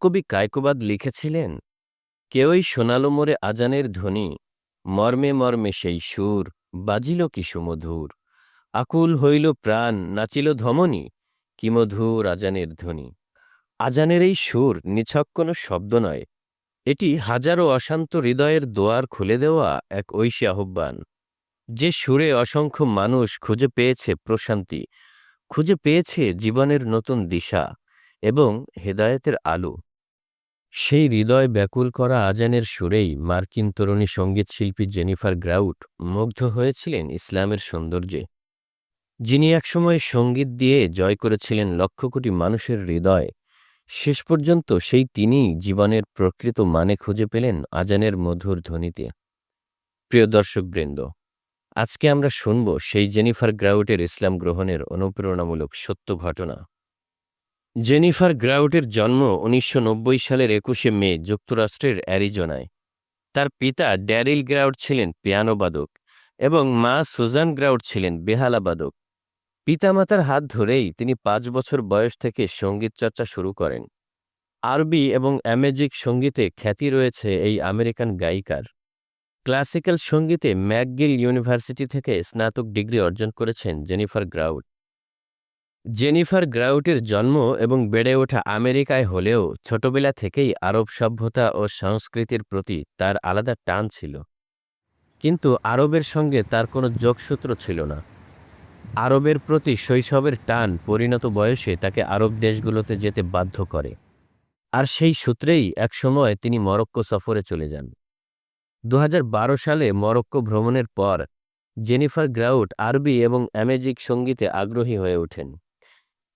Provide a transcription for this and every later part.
মহাকবি কায়কোবাদ লিখেছিলেন, কেউই শোনালো মোরে আজানের ধ্বনি, মর্মে মর্মে সেই সুর, বাজিল কি সুমধুর, আকুল হইল প্রাণ, নাচিল ধমনী, কি মধুর আজানের ধ্বনি। আজানের এই সুর নিছক কোনো শব্দ নয়, এটি হাজারো অশান্ত হৃদয়ের দোয়ার খুলে দেওয়া এক ঐশী আহ্বান। যে সুরে অসংখ্য মানুষ খুঁজে পেয়েছে প্রশান্তি, খুঁজে পেয়েছে জীবনের নতুন দিশা এবং হেদায়েতের আলো। সেই হৃদয় ব্যাকুল করা আজানের সুরেই মার্কিন তরুণী সঙ্গীতশিল্পী জেনিফার গ্রাউট মুগ্ধ হয়েছিলেন ইসলামের সৌন্দর্যে। যিনি একসময় সংগীত দিয়ে জয় করেছিলেন লক্ষ কোটি মানুষের হৃদয়, শেষ পর্যন্ত সেই তিনিই জীবনের প্রকৃত মানে খুঁজে পেলেন আজানের মধুর ধ্বনিতে। প্রিয় দর্শকবৃন্দ, আজকে আমরা শুনব সেই জেনিফার গ্রাউটের ইসলাম গ্রহণের অনুপ্রেরণামূলক সত্য ঘটনা। জেনিফার গ্রাউটের জন্ম উনিশশো নব্বই সালের একুশে মে যুক্তরাষ্ট্রের অ্যারিজোনায়। তার পিতা ড্যারিল গ্রাউট ছিলেন পিয়ানোবাদক এবং মা সুজান গ্রাউট ছিলেন বেহালাবাদক। পিতামাতার হাত ধরেই তিনি পাঁচ বছর বয়স থেকে সংগীত চর্চা শুরু করেন। আরবি এবং অ্যামেজিক সঙ্গীতে খ্যাতি রয়েছে এই আমেরিকান গায়িকার। ক্লাসিক্যাল সঙ্গীতে ম্যাকগিল ইউনিভার্সিটি থেকে স্নাতক ডিগ্রি অর্জন করেছেন জেনিফার গ্রাউট। জেনিফার গ্রাউটের জন্ম এবং বেড়ে ওঠা আমেরিকায় হলেও ছোটবেলা থেকেই আরব সভ্যতা ও সংস্কৃতির প্রতি তার আলাদা টান ছিল। কিন্তু আরবের সঙ্গে তার কোনো যোগসূত্র ছিল না। আরবের প্রতি শৈশবের টান পরিণত বয়সে তাকে আরব দেশগুলোতে যেতে বাধ্য করে। আর সেই সূত্রেই একসময় তিনি মরক্কো সফরে চলে যান। দু হাজার বারো সালে মরক্কো ভ্রমণের পর জেনিফার গ্রাউট আরবি এবং অ্যামেজিক সঙ্গীতে আগ্রহী হয়ে ওঠেন।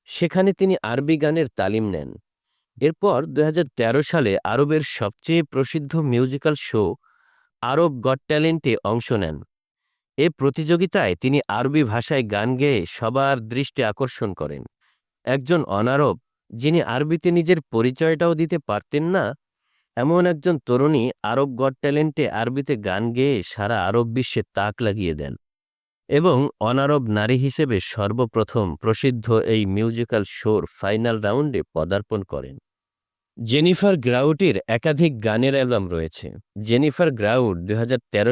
সেখানে তিনি আরবি গানের তালিম নেন। এরপর দু হাজার তেরো সালে আরবের সবচেয়ে প্রসিদ্ধ মিউজিক্যাল শো আরব গড ট্যালেন্টে অংশ নেন। এ প্রতিযোগিতায় তিনি আরবি ভাষায় গান গেয়ে সবার দৃষ্টি আকর্ষণ করেন। একজন অনারব, যিনি আরবিতে নিজের পরিচয়টাও দিতে পারতেন না, এমন একজন তরুণী আরব গড ট্যালেন্টে আরবিতে গান গেয়ে সারা আরব বিশ্বে তাক লাগিয়ে দেন। এবং অনারব নারী হিসেবে সর্বপ্রথম প্রসিদ্ধ এই মিউজিক্যাল শোর ফাইনাল রাউন্ডে পদার্পণ করেন। জেনিফার গ্রাউটির একাধিক গানের অ্যালবাম রয়েছে। জেনিফার গ্রাউট দুই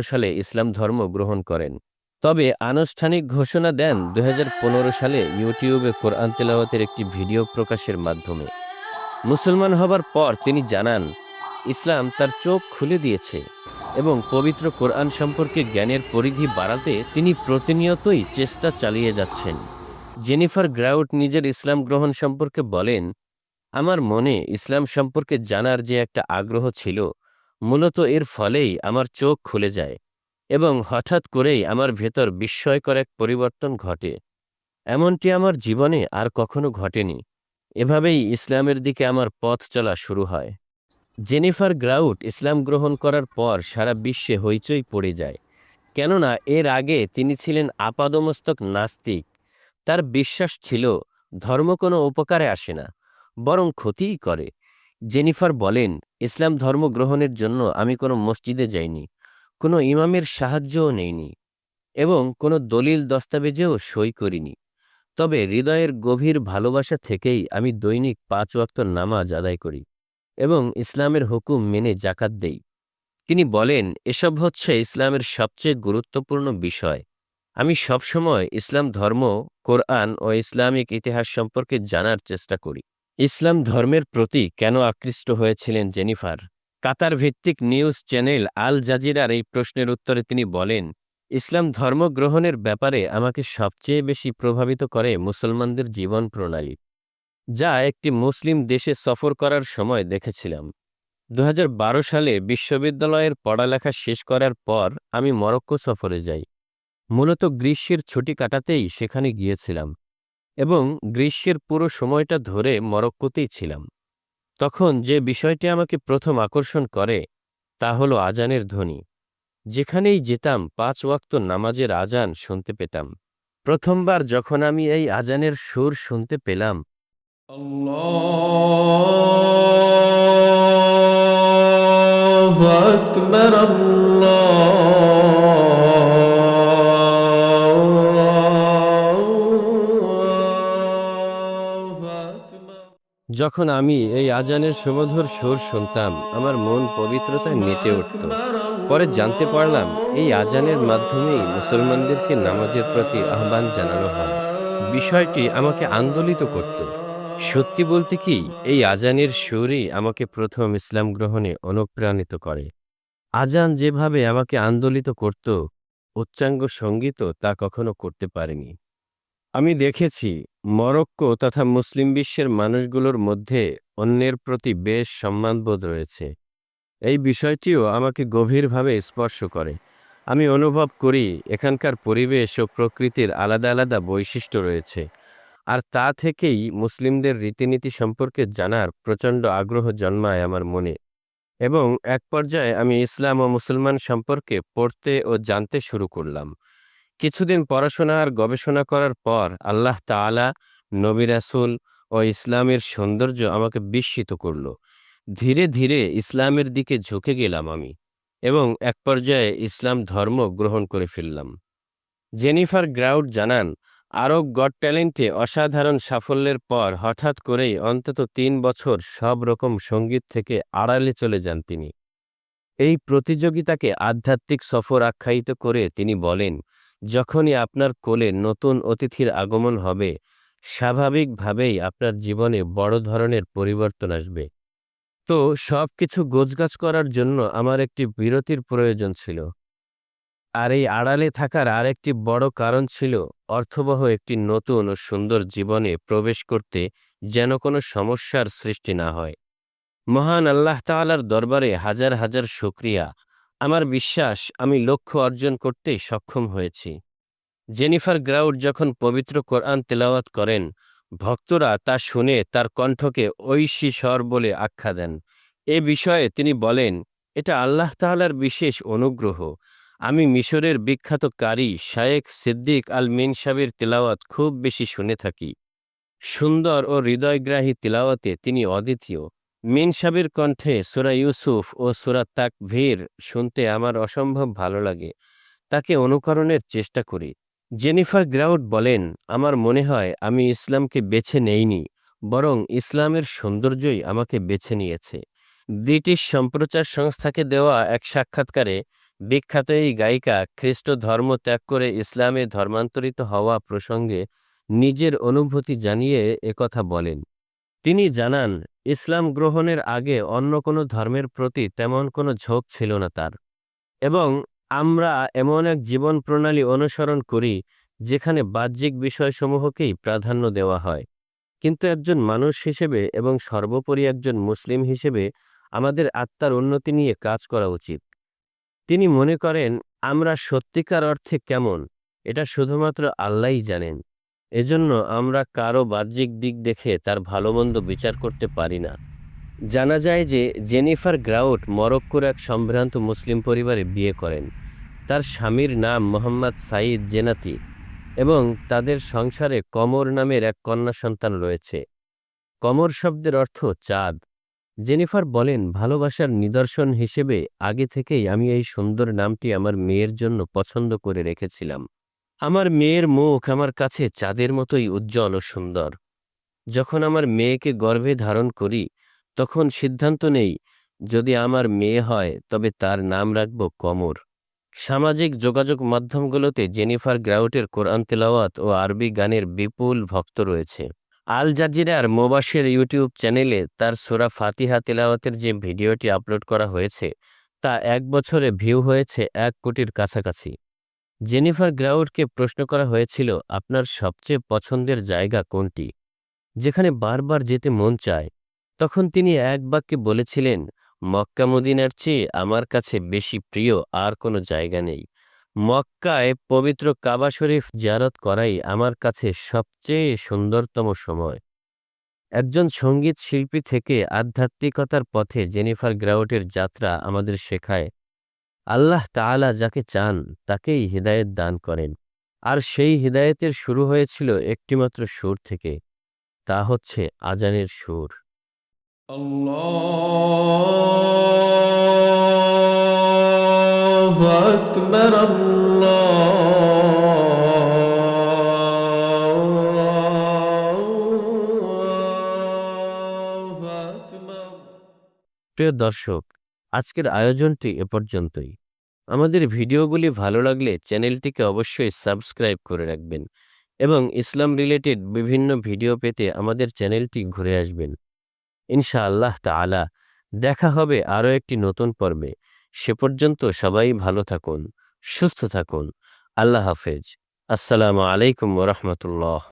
সালে ইসলাম ধর্ম গ্রহণ করেন। তবে আনুষ্ঠানিক ঘোষণা দেন দু হাজার পনেরো সালে ইউটিউবে কোরআন তেলাওয়াতের একটি ভিডিও প্রকাশের মাধ্যমে। মুসলমান হবার পর তিনি জানান, ইসলাম তার চোখ খুলে দিয়েছে। এবং পবিত্র কোরআন সম্পর্কে জ্ঞানের পরিধি বাড়াতে তিনি প্রতিনিয়তই চেষ্টা চালিয়ে যাচ্ছেন। জেনিফার গ্রাউট নিজের ইসলাম গ্রহণ সম্পর্কে বলেন, আমার মনে ইসলাম সম্পর্কে জানার যে একটা আগ্রহ ছিল, মূলত এর ফলেই আমার চোখ খুলে যায় এবং হঠাৎ করেই আমার ভেতর বিস্ময়কর এক পরিবর্তন ঘটে। এমনটি আমার জীবনে আর কখনো ঘটেনি। এভাবেই ইসলামের দিকে আমার পথ চলা শুরু হয়। জেনিফার গ্রাউট ইসলাম গ্রহণ করার পর সারা বিশ্বে হইচই পড়ে যায়। কেননা এর আগে তিনি ছিলেন আপাদমস্তক নাস্তিক। তার বিশ্বাস ছিল, ধর্ম কোনো উপকারে আসে না, বরং ক্ষতিই করে। জেনিফার বলেন, ইসলাম ধর্ম গ্রহণের জন্য আমি কোনো মসজিদে যাইনি, কোনো ইমামের সাহায্যও নেইনি, এবং কোনো দলিল দস্তাবেজেও সই করিনি। তবে হৃদয়ের গভীর ভালোবাসা থেকেই আমি দৈনিক পাঁচ ওয়াক্ত নামাজ আদায় করি। এবং ইসলামের হুকুম মেনে জাকাত দেই। তিনি বলেন, এসব হচ্ছে ইসলামের সবচেয়ে গুরুত্বপূর্ণ বিষয়। আমি সবসময় ইসলাম ধর্ম, কোরআন ও ইসলামিক ইতিহাস সম্পর্কে জানার চেষ্টা করি। ইসলাম ধর্মের প্রতি কেন আকৃষ্ট হয়েছিলেন জেনিফার? কাতার ভিত্তিক নিউজ চ্যানেল আল জাজিরার এই প্রশ্নের উত্তরে তিনি বলেন, ইসলাম ধর্ম গ্রহণের ব্যাপারে আমাকে সবচেয়ে বেশি প্রভাবিত করে মুসলমানদের জীবন প্রণালী। যা একটি মুসলিম দেশে সফর করার সময় দেখেছিলাম। দু হাজার বারো সালে বিশ্ববিদ্যালয়ের পড়ালেখা শেষ করার পর আমি মরক্কো সফরে যাই। মূলত গ্রীষ্মের ছুটি কাটাতেই সেখানে গিয়েছিলাম এবং গ্রীষ্মের পুরো সময়টা ধরে মরক্কোতেই ছিলাম। তখন যে বিষয়টি আমাকে প্রথম আকর্ষণ করে তা হলো আজানের ধ্বনি। যেখানেই যেতাম পাঁচ ওয়াক্ত নামাজের আজান শুনতে পেতাম। প্রথমবার যখন আমি এই আজানের সুর শুনতে পেলাম الله أكبر الله أكبر যখন আমি এই আজানের সুমধুর সুর শুনতাম আমার মন পবিত্রতায় নেচে উঠত পরে জানতে পারলাম এই আজানের মাধ্যমেই মুসলমানদেরকে নামাজের প্রতি আহ্বান জানানো হয় বিষয়টি আমাকে আন্দোলিত করত সত্যি বলতে কি, এই আজানের সুরই আমাকে প্রথম ইসলাম গ্রহণে অনুপ্রাণিত করে। আজান যেভাবে আমাকে আন্দোলিত করত, উচ্চাঙ্গ সঙ্গীতও তা কখনো করতে পারেনি। আমি দেখেছি, মরক্কো তথা মুসলিম বিশ্বের মানুষগুলোর মধ্যে অন্যের প্রতি বেশ সম্মানবোধ রয়েছে। এই বিষয়টিও আমাকে গভীরভাবে স্পর্শ করে। আমি অনুভব করি, এখানকার পরিবেশ ও প্রকৃতির আলাদা আলাদা বৈশিষ্ট্য রয়েছে। আর তা থেকেই মুসলিমদের রীতিনীতি সম্পর্কে জানার প্রচণ্ড আগ্রহ জন্মায় আমার মনে। এবং এক পর্যায়ে আমি ইসলাম ও মুসলমান সম্পর্কে পড়তে ও জানতে শুরু করলাম। কিছুদিন পড়াশোনা আর গবেষণা করার পর আল্লাহ তাআলা, নবী রাসূল ও ইসলামের সৌন্দর্য আমাকে বিস্মিত করল। ধীরে ধীরে ইসলামের দিকে ঝুঁকে গেলাম আমি এবং এক পর্যায়ে ইসলাম ধর্ম গ্রহণ করে ফেললাম। জেনিফার গ্রাউড জানান আরব গড ট্যালেন্টে অসাধারণ সাফল্যের পর হঠাৎ করেই অন্তত তিন বছর সব রকম সংগীত থেকে আড়ালে চলে যান তিনি। এই প্রতিযোগিতাকে আধ্যাত্মিক সফর আখ্যায়িত করে তিনি বলেন, যখনই আপনার কোলে নতুন অতিথির আগমন হবে, স্বাভাবিকভাবেই আপনার জীবনে বড় ধরনের পরিবর্তন আসবে। তো সব কিছু গোছগাছ করার জন্য আমার একটি বিরতির প্রয়োজন ছিল। আর এই আড়ালে থাকার আরেকটি বড় কারণ ছিল অর্থবহ একটি নতুন ও সুন্দর জীবনে প্রবেশ করতে যেন কোনো সমস্যার সৃষ্টি না হয়। মহান আল্লাহ তাআলার দরবারে হাজার হাজার শুক্রিয়া। আমার বিশ্বাস, আমি লক্ষ্য অর্জন করতে সক্ষম হয়েছি। জেনিফার গ্রাউড যখন পবিত্র কোরআন তেলাওয়াত করেন, ভক্তরা তা শুনে তার কণ্ঠকে ঐশী স্বর বলে আখ্যা দেন। এ বিষয়ে তিনি বলেন, এটা আল্লাহ তাআলার বিশেষ অনুগ্রহ। আমি মিশরের বিখ্যাত কারি শায়েখ সিদ্দিক আল মিনসাবির তেলাওয়াত খুব বেশি শুনে থাকি। সুন্দর ও হৃদয়গ্রাহী তেলাওয়াতে তিনি অদ্বিতীয়। মিনসাবির কণ্ঠে সুরা ইউসুফ ও সুরা তাকভীর শুনতে আমার অসম্ভব ভালো লাগে। তাকে অনুকরণের চেষ্টা করি। জেনিফার গ্রাউড বলেন, আমার মনে হয় আমি ইসলামকে বেছে নেইনি, বরং ইসলামের সৌন্দর্যই আমাকে বেছে নিয়েছে। ব্রিটিশ সম্প্রচার সংস্থাকে দেওয়া এক সাক্ষাৎকারে বিখ্যাত এই গায়িকা খ্রিস্ট ধর্ম ত্যাগ করে ইসলামে ধর্মান্তরিত হওয়া প্রসঙ্গে নিজের অনুভূতি জানিয়ে একথা বলেন। তিনি জানান, ইসলাম গ্রহণের আগে অন্য কোনো ধর্মের প্রতি তেমন কোনো ঝোঁক ছিল না তার। এবং আমরা এমন এক জীবন প্রণালী অনুসরণ করি, যেখানে বাহ্যিক বিষয়সমূহকেই প্রাধান্য দেওয়া হয়। কিন্তু একজন মানুষ হিসেবে এবং সর্বোপরি একজন মুসলিম হিসেবে আমাদের আত্মার উন্নতি নিয়ে কাজ করা উচিত। তিনি মনে করেন, আমরা সত্যিকার অর্থে কেমন? এটা শুধুমাত্র আল্লাহই জানেন। এজন্য আমরা কারও বাহ্যিক দিক দেখে তার ভালোমন্দ বিচার করতে পারি না। জানা যায় যে, জেনিফার গ্রাউট মরক্কোর এক সম্ভ্রান্ত মুসলিম পরিবারে বিয়ে করেন। তার স্বামীর নাম মোহাম্মদ সাঈদ জেনাতি এবং তাদের সংসারে কমর নামের এক কন্যা সন্তান রয়েছে। কমর শব্দের অর্থ চাঁদ। জেনিফার বলেন, ভালোবাসার নিদর্শন হিসেবে আগে থেকেই আমি এই সুন্দর নামটি আমার মেয়ের জন্য পছন্দ করে রেখেছিলাম। আমার মেয়ের মুখ আমার কাছে চাঁদের মতোই উজ্জ্বল ও সুন্দর। যখন আমার মেয়েকে গর্ভে ধারণ করি, তখন সিদ্ধান্ত নেই, যদি আমার মেয়ে হয়, তবে তার নাম রাখব কমর। সামাজিক যোগাযোগ মাধ্যমগুলোতে জেনিফার গ্রাউটের কোরআন তেলাওয়াত ও আরবি গানের বিপুল ভক্ত রয়েছে। আল জাজিরার মোবাসের ইউটিউব চ্যানেলে তার সোরা ফাতিহা তেলাওয়াতের যে ভিডিওটি আপলোড করা হয়েছে, তা এক বছরে ভিউ হয়েছে এক কোটির কাছাকাছি। জেনিফার গ্রাউডকে প্রশ্ন করা হয়েছিল, আপনার সবচেয়ে পছন্দের জায়গা কোনটি? যেখানে বারবার যেতে মন চায়। তখন তিনি এক বাক্যে বলেছিলেন, মক্কা মদিনার চেয়ে আমার কাছে বেশি প্রিয় আর কোনো জায়গা নেই। মক্কায় পবিত্র কাবা শরীফ জারত করাই আমার কাছে সবচেয়ে সুন্দরতম সময়। একজন সংগীত শিল্পী থেকে আধ্যাত্মিকতার পথে জেনিফার গ্রাউটের যাত্রা আমাদের শেখায়। আল্লাহ তালা যাকে চান, তাকেই হৃদায়ত দান করেন। আর সেই হৃদায়তের শুরু হয়েছিল একটিমাত্র সুর থেকে, তা হচ্ছে আজানের সুর। আল্লাহ أكبر الله أكبر প্রিয় দর্শক আজকের আয়োজনটি এ পর্যন্তই আমাদের ভিডিওগুলি ভালো লাগলে চ্যানেলটিকে অবশ্যই সাবস্ক্রাইব করে রাখবেন এবং ইসলাম রিলেটেড বিভিন্ন ভিডিও পেতে আমাদের চ্যানেলটি ঘুরে আসবেন ইনশাআল্লাহ তাআলা দেখা হবে আরও একটি নতুন পর্বে সে পর্যন্ত সবাই ভালো থাকুন সুস্থ থাকুন। আল্লাহ হাফেজ। আসসালামু আলাইকুম ওরহমতুল্লাহ